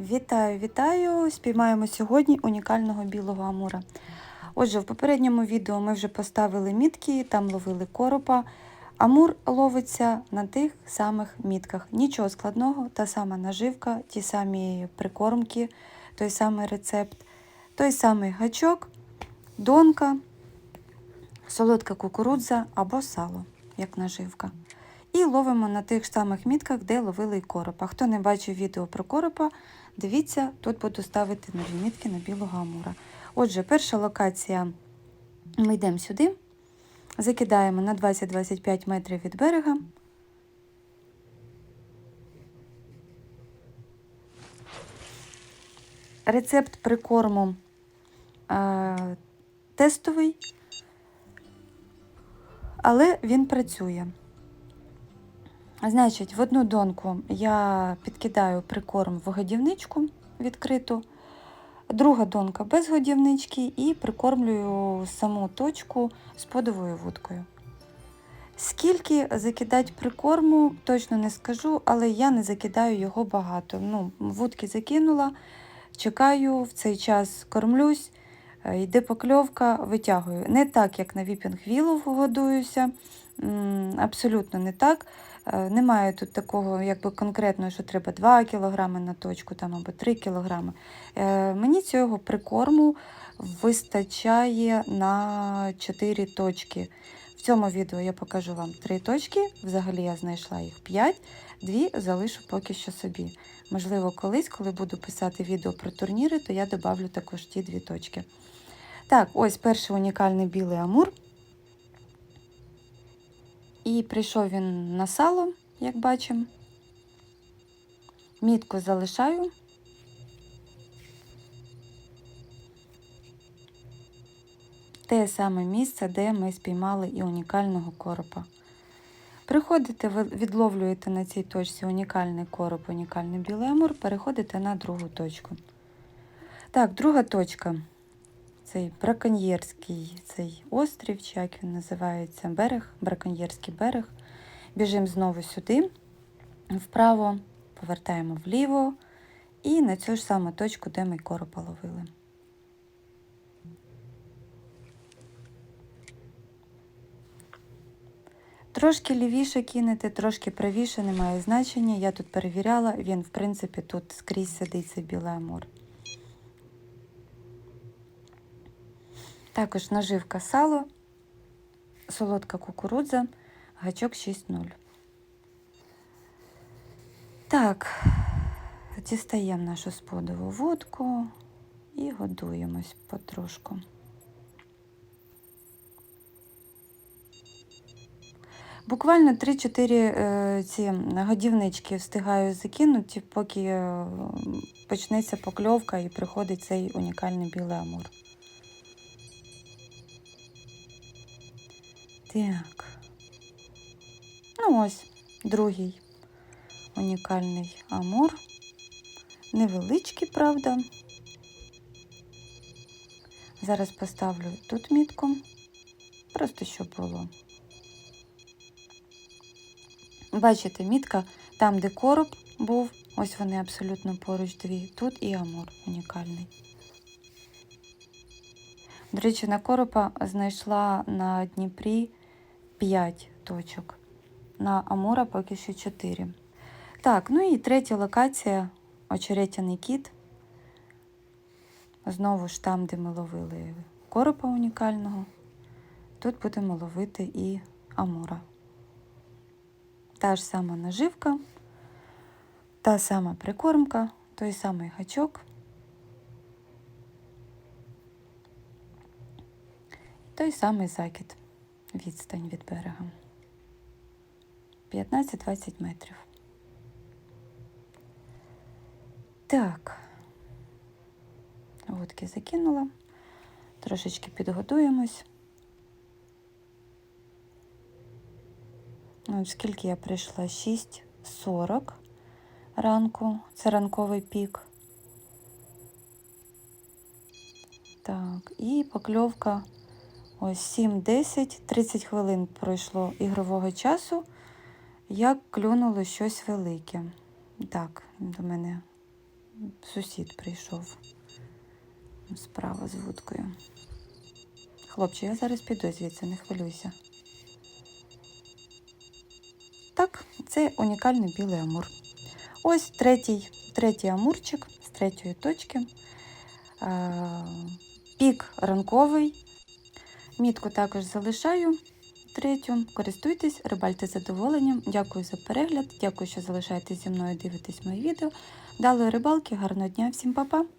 Вітаю, вітаю! Спіймаємо сьогодні унікального білого амура. Отже, в попередньому відео ми вже поставили мітки, там ловили коропа. Амур ловиться на тих самих мітках. Нічого складного, та сама наживка, ті самі прикормки, той самий рецепт, той самий гачок, донка, солодка кукурудза або сало, як наживка. І ловимо на тих самих мітках, де ловили і коропа. Хто не бачив відео про коропа, дивіться, тут буду ставити нові мітки на білого амура. Отже, перша локація. Ми йдемо сюди, закидаємо на 20-25 метрів від берега. Рецепт прикорму е, тестовий, але він працює. Значить, в одну донку я підкидаю прикорм в годівничку відкриту, друга донка без годівнички і прикормлюю саму точку з подовою вудкою. Скільки закидати прикорму, точно не скажу, але я не закидаю його багато. Ну, Вудки закинула, чекаю, в цей час кормлюсь, е, йде покльовка, витягую. Не так, як на віпінг вілу годуюся, абсолютно не так. Е, Немає тут такого якби конкретного, що треба 2 кг на точку там, або 3 кг. Е, Мені цього прикорму вистачає на 4 точки. В цьому відео я покажу вам 3 точки. Взагалі я знайшла їх 5, дві залишу поки що собі. Можливо, колись, коли буду писати відео про турніри, то я добавлю також ті дві точки. Так, ось перший унікальний білий амур. І прийшов він на сало, як бачимо. Мітку залишаю. Те саме місце, де ми спіймали і унікального коропа. Приходите, відловлюєте на цій точці унікальний короб, унікальний білий амур, переходите на другу точку. Так, друга точка. Цей браконьєрський цей острів, чи як він називається, берег, браконьєрський берег. Біжимо знову сюди, вправо, повертаємо вліво і на цю ж саму точку, де ми коропа ловили. Трошки лівіше кинете, трошки правіше, немає значення. Я тут перевіряла, він, в принципі, тут скрізь сидить цей білий амур. Також наживка сало, солодка кукурудза, гачок 6.0. Так, дістаємо нашу сподову водку і годуємось потрошку. Буквально 3-4 е, ці годівнички встигаю закинути, поки е, почнеться покльовка і приходить цей унікальний білий амур. Так. Ну ось, другий унікальний амур. Невеличкий, правда. Зараз поставлю тут мітку, просто щоб було. Бачите, мітка там, де короб був, ось вони абсолютно поруч дві. Тут і амур унікальний. До речі, на коропа знайшла на Дніпрі 5 точок. На Амура поки що 4. Так, ну і третя локація очеретяний кіт. Знову ж там, де ми ловили коропа унікального. Тут будемо ловити і Амура. Та ж сама наживка, та сама прикормка, той самий гачок. Той самий закид, відстань від берега. 15-20 метрів. Так, водки закинула, трошечки підготуємось. Ну, скільки я прийшла? 6.40 ранку, це ранковий пік. Так, і покльовка Ось 7-10, 30 хвилин пройшло ігрового часу, як клюнуло щось велике. Так, до мене сусід прийшов справа з вудкою. Хлопче, я зараз піду звідси, не хвилюйся. Так, це унікальний білий амур. Ось третій, третій амурчик з третьої точки. Е, Пік ранковий. Мітку також залишаю. Третю. Користуйтесь, рибальте задоволенням. Дякую за перегляд. Дякую, що залишаєтесь зі мною, дивитесь мої відео. Дали рибалки, гарного дня, всім па-па!